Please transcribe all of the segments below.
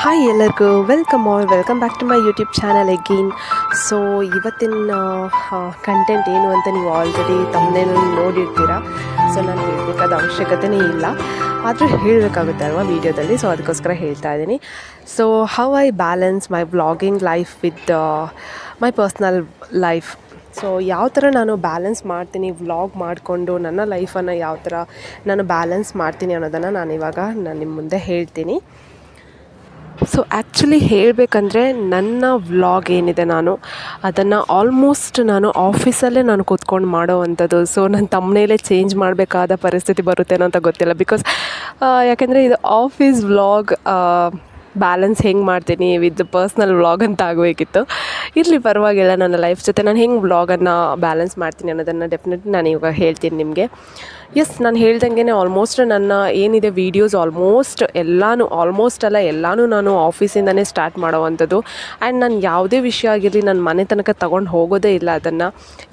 Hi ಎಲ್ಲರಿಗೂ. Welcome all welcome back to my YouTube channel again so ಇವತ್ತಿನ content ಏನು ಅಂತ ನೀವು ಆಲ್ರೆಡಿ ತಮ್ಮನೇನು ನೋಡಿರ್ತೀರ. ಸೊ ನಾನು ಹೇಳಬೇಕಾದ ಅವಶ್ಯಕತೆನೇ ಇಲ್ಲ. ಆದರೂ ಹೇಳಬೇಕಾಗುತ್ತೆ ಅಲ್ವಾ ವೀಡಿಯೋದಲ್ಲಿ. ಸೊ ಅದಕ್ಕೋಸ್ಕರ ಹೇಳ್ತಾ ಇದ್ದೀನಿ. So how I balance my vlogging life with my personal life so ಯಾವ ಥರ ನಾನು ಬ್ಯಾಲೆನ್ಸ್ ಮಾಡ್ತೀನಿ ವ್ಲಾಗ್ ಮಾಡಿಕೊಂಡು, ನನ್ನ ಲೈಫನ್ನು ಯಾವ ಥರ ನಾನು ಬ್ಯಾಲೆನ್ಸ್ ಮಾಡ್ತೀನಿ ಅನ್ನೋದನ್ನು ನಾನು ಇವಾಗ ನಾನು ನಿಮ್ಮ ಮುಂದೆ ಹೇಳ್ತೀನಿ. ಸೊ ಆ್ಯಕ್ಚುಲಿ ಹೇಳಬೇಕಂದ್ರೆ ನನ್ನ ವ್ಲಾಗ್ ಏನಿದೆ ನಾನು, ಅದನ್ನು ಆಲ್ಮೋಸ್ಟ್ ನಾನು ಆಫೀಸಲ್ಲೇ ನಾನು ಕೂತ್ಕೊಂಡು ಮಾಡೋ ಅಂಥದ್ದು. ಸೊ ನನ್ನ ತಮ್ಮನೇಲೆ ಚೇಂಜ್ ಮಾಡಬೇಕಾದ ಪರಿಸ್ಥಿತಿ ಬರುತ್ತೇನೋ ಅಂತ ಗೊತ್ತಿಲ್ಲ. ಬಿಕಾಸ್ ಯಾಕೆಂದರೆ ಇದು ಆಫೀಸ್ ವ್ಲಾಗ್ ಬ್ಯಾಲೆನ್ಸ್ ಹೆಂಗೆ ಮಾಡ್ತೀನಿ ವಿತ್ ಪರ್ಸ್ನಲ್ ವ್ಲಾಗ್ ಅಂತ ಆಗಬೇಕಿತ್ತು. ಇರಲಿ, ಪರವಾಗಿಲ್ಲ, ನನ್ನ ಲೈಫ್ ಜೊತೆ ನಾನು ಹೆಂಗೆ ವ್ಲಾಗನ್ನು ಬ್ಯಾಲೆನ್ಸ್ ಮಾಡ್ತೀನಿ ಅನ್ನೋದನ್ನು ಡೆಫಿನೆಟ್ಲಿ ನಾನು ಇವಾಗ ಹೇಳ್ತೀನಿ ನಿಮಗೆ. ಎಸ್ ನಾನು ಹೇಳ್ದಂಗೆ ಆಲ್ಮೋಸ್ಟ್ ನನ್ನ ಏನಿದೆ ವೀಡಿಯೋಸ್ ಆಲ್ಮೋಸ್ಟ್ ಎಲ್ಲನೂ ಆಲ್ಮೋಸ್ಟ್ ಅಲ್ಲ, ಎಲ್ಲನೂ ನಾನು ಆಫೀಸಿಂದನೇ ಸ್ಟಾರ್ಟ್ ಮಾಡೋವಂಥದ್ದು. ಆ್ಯಂಡ್ ನಾನು ಯಾವುದೇ ವಿಷಯ ಆಗಿರಲಿ ನನ್ನ ಮನೆ ತನಕ ತೊಗೊಂಡು ಹೋಗೋದೇ ಇಲ್ಲ ಅದನ್ನು.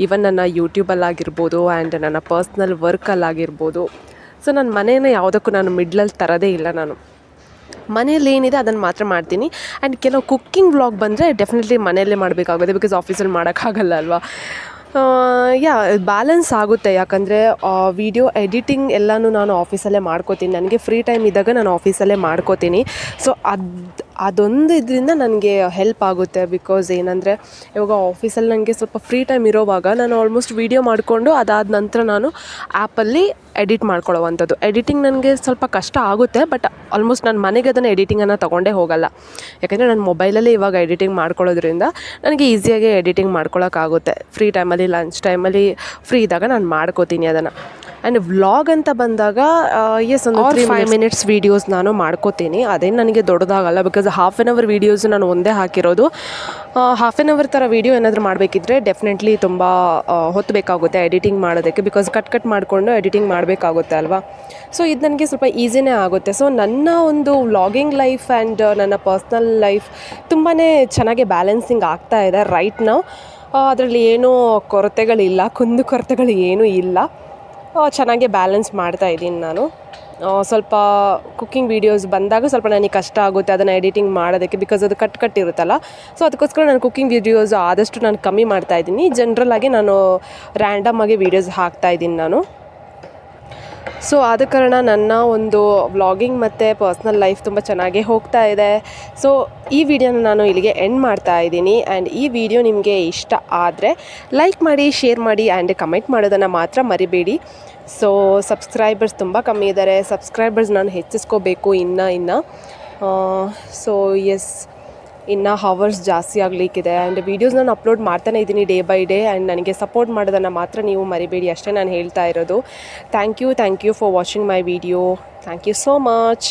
ಈವನ್ ನನ್ನ ಯೂಟ್ಯೂಬಲ್ಲಾಗಿರ್ಬೋದು ಆ್ಯಂಡ್ ನನ್ನ ಪರ್ಸ್ನಲ್ ವರ್ಕಲ್ಲಾಗಿರ್ಬೋದು ಸೊ ನನ್ನ ಮನೇನ ಯಾವುದಕ್ಕೂ ನಾನು ಮಿಡ್ಲಲ್ಲಿ ತರೋದೇ ಇಲ್ಲ ನಾನು. ಮನೇಲಿ ಏನಿದೆ ಅದನ್ನು ಮಾತ್ರ ಮಾಡ್ತೀನಿ. ಆ್ಯಂಡ್ ಕೆಲವು ಕುಕ್ಕಿಂಗ್ ವ್ಲಾಗ್ ಬಂದರೆ ಡೆಫಿನೆಟ್ಲಿ ಮನೆಯಲ್ಲೇ ಮಾಡಬೇಕಾಗುತ್ತೆ ಬಿಕಾಸ್ ಆಫೀಸಲ್ಲಿ ಮಾಡೋಕ್ಕಾಗಲ್ಲ ಅಲ್ವಾ? ಯಾ ಬ್ಯಾಲೆನ್ಸ್ ಆಗುತ್ತೆ. ಯಾಕಂದರೆ ವಿಡಿಯೋ ಎಡಿಟಿಂಗ್ ಎಲ್ಲನೂ ನಾನು ಆಫೀಸಲ್ಲೇ ಮಾಡ್ಕೋತೀನಿ. ನನಗೆ ಫ್ರೀ ಟೈಮ್ ಇದ್ದಾಗ ನಾನು ಆಫೀಸಲ್ಲೇ ಮಾಡ್ಕೋತೀನಿ. ಸೊ ಅದು ಅದೊಂದು ಇದರಿಂದ ನನಗೆ ಹೆಲ್ಪ್ ಆಗುತ್ತೆ ಬಿಕಾಸ್ ಏನಂದರೆ ಇವಾಗ ಆಫೀಸಲ್ಲಿ ನನಗೆ ಸ್ವಲ್ಪ ಫ್ರೀ ಟೈಮ್ ಇರೋವಾಗ ನಾನು ಆಲ್ಮೋಸ್ಟ್ ವೀಡಿಯೋ ಮಾಡಿಕೊಂಡು ಅದಾದ ನಂತರ ನಾನು ಆ್ಯಪಲ್ಲಿ ಎಡಿಟ್ ಮಾಡ್ಕೊಳ್ಳೋವಂಥದ್ದು. ಎಡಿಟಿಂಗ್ ನನಗೆ ಸ್ವಲ್ಪ ಕಷ್ಟ ಆಗುತ್ತೆ ಬಟ್ ಆಲ್ಮೋಸ್ಟ್ ನಾನು ಮನೆಗೆ ಅದನ್ನು ಎಡಿಟಿಂಗನ್ನು ತೊಗೊಂಡೇ ಹೋಗಲ್ಲ. ಯಾಕೆಂದರೆ ನಾನು ಮೊಬೈಲಲ್ಲೇ ಇವಾಗ ಎಡಿಟಿಂಗ್ ಮಾಡ್ಕೊಳ್ಳೋದ್ರಿಂದ ನನಗೆ ಈಸಿಯಾಗಿ ಎಡಿಟಿಂಗ್ ಮಾಡ್ಕೊಳ್ಳೋಕ್ಕಾಗುತ್ತೆ ಫ್ರೀ ಟೈಮಲ್ಲಿ ಲಂಚ್ ಟೈಮಲ್ಲಿ ಫ್ರೀ ಇದ್ದಾಗ ನಾನು ಮಾಡ್ಕೋತೀನಿ ಅದನ್ನು. ಆ್ಯಂಡ್ ವ್ಲಾಗ್ ಅಂತ ಬಂದಾಗ ಎಸ್ ಒಂದು ತ್ರೀ ಫೈವ್ ಮಿನಿಟ್ಸ್ ವೀಡಿಯೋಸ್ ನಾನು ಮಾಡ್ಕೋತೀನಿ. ಅದೇನು ನನಗೆ ದೊಡ್ಡದಾಗಲ್ಲ because half an hour videos ನಾನು ಒಂದೇ ಹಾಕಿರೋದು. ಹಾಫ್ ಆನ್ ಅವರ್ ಥರ ವೀಡಿಯೋ ಏನಾದರೂ ಮಾಡಬೇಕಿದ್ರೆ ಡೆಫಿನೆಟ್ಲಿ ತುಂಬ ಹೊತ್ತು ಬೇಕಾಗುತ್ತೆ ಎಡಿಟಿಂಗ್ ಮಾಡೋದಕ್ಕೆ ಬಿಕಾಸ್ ಕಟ್ ಕಟ್ ಮಾಡಿಕೊಂಡು ಎಡಿಟಿಂಗ್ ಮಾಡಬೇಕಾಗುತ್ತೆ ಅಲ್ವಾ? ಸೊ ಇದು ನನಗೆ ಸ್ವಲ್ಪ ಈಸಿನೇ ಆಗುತ್ತೆ. ಸೊ ನನ್ನ ಒಂದು ವ್ಲಾಗಿಂಗ್ ಲೈಫ್ ಆ್ಯಂಡ್ ನನ್ನ ಪರ್ಸ್ನಲ್ ಲೈಫ್ ತುಂಬಾ ಚೆನ್ನಾಗಿ ಬ್ಯಾಲೆನ್ಸಿಂಗ್ ಆಗ್ತಾ ಇದೆ ರೈಟ್ ನಾವು ಅದರಲ್ಲಿ ಏನೂ ಕೊರತೆಗಳಿಲ್ಲ ಕುಂದು ಕೊರತೆಗಳು ಏನೂ ಇಲ್ಲ. ಚೆನ್ನಾಗೇ ಬ್ಯಾಲೆನ್ಸ್ ಮಾಡ್ತಾ ಇದ್ದೀನಿ ನಾನು. ಸ್ವಲ್ಪ ಕುಕ್ಕಿಂಗ್ ವೀಡಿಯೋಸ್ ಬಂದಾಗ ಸ್ವಲ್ಪ ನನಗೆ ಕಷ್ಟ ಆಗುತ್ತೆ ಅದನ್ನು ಎಡಿಟಿಂಗ್ ಮಾಡೋದಕ್ಕೆ ಬಿಕಾಸ್ ಅದು ಕಟ್ ಕಟ್ ಇರುತ್ತಲ್ಲ. ಸೊ ಅದಕ್ಕೋಸ್ಕರ ನಾನು ಕುಕ್ಕಿಂಗ್ ವೀಡಿಯೋಸ್ ಆದಷ್ಟು ನಾನು ಕಮ್ಮಿ ಮಾಡ್ತಾ ಇದ್ದೀನಿ. ಜನ್ರಲಾಗಿ ನಾನು ರ್ಯಾಂಡಮ್ ಆಗಿ ವೀಡಿಯೋಸ್ ಹಾಕ್ತಾ ಇದ್ದೀನಿ ನಾನು. ಸೊ ಆದ ಕಾರಣ ನನ್ನ ಒಂದು ವ್ಲಾಗಿಂಗ್ ಮತ್ತು ಪರ್ಸ್ನಲ್ ಲೈಫ್ ತುಂಬ ಚೆನ್ನಾಗೇ ಹೋಗ್ತಾ ಇದೆ. ಸೊ ಈ ವಿಡಿಯೋನ ನಾನು ಇಲ್ಲಿಗೆ ಎಂಡ್ ಮಾಡ್ತಾ ಇದ್ದೀನಿ. ಆ್ಯಂಡ್ ಈ ವಿಡಿಯೋ ನಿಮಗೆ ಇಷ್ಟ ಆದರೆ ಲೈಕ್ ಮಾಡಿ ಶೇರ್ ಮಾಡಿ ಆ್ಯಂಡ್ ಕಮೆಂಟ್ ಮಾಡೋದನ್ನು ಮಾತ್ರ ಮರಿಬೇಡಿ. ಸೊ ಸಬ್ಸ್ಕ್ರೈಬರ್ಸ್ ತುಂಬ ಕಮ್ಮಿ ಇದ್ದಾರೆ ಸಬ್ಸ್ಕ್ರೈಬರ್ಸ್ ನಾನು ಹೆಚ್ಚಿಸ್ಕೋಬೇಕು ಇನ್ನೂ ಇನ್ನು. ಸೊ ಎಸ್ ಇನ್ನು ಹವರ್ಸ್ ಜಾಸ್ತಿ ಆಗಲಿಕ್ಕಿದೆ ಆ್ಯಂಡ್ ವೀಡಿಯೋಸ್ ನಾನು ಅಪ್ಲೋಡ್ ಮಾಡ್ತಾನೆ ಇದ್ದೀನಿ ಡೇ ಬೈ ಡೇ ಆ್ಯಂಡ್ ನನಗೆ ಸಪೋರ್ಟ್ ಮಾಡೋದನ್ನು ಮಾತ್ರ ನೀವು ಮರಿಬೇಡಿ. ಅಷ್ಟೇ ನಾನು ಹೇಳ್ತಾ ಇರೋದು. Thank you thank you for watching my video thank you so much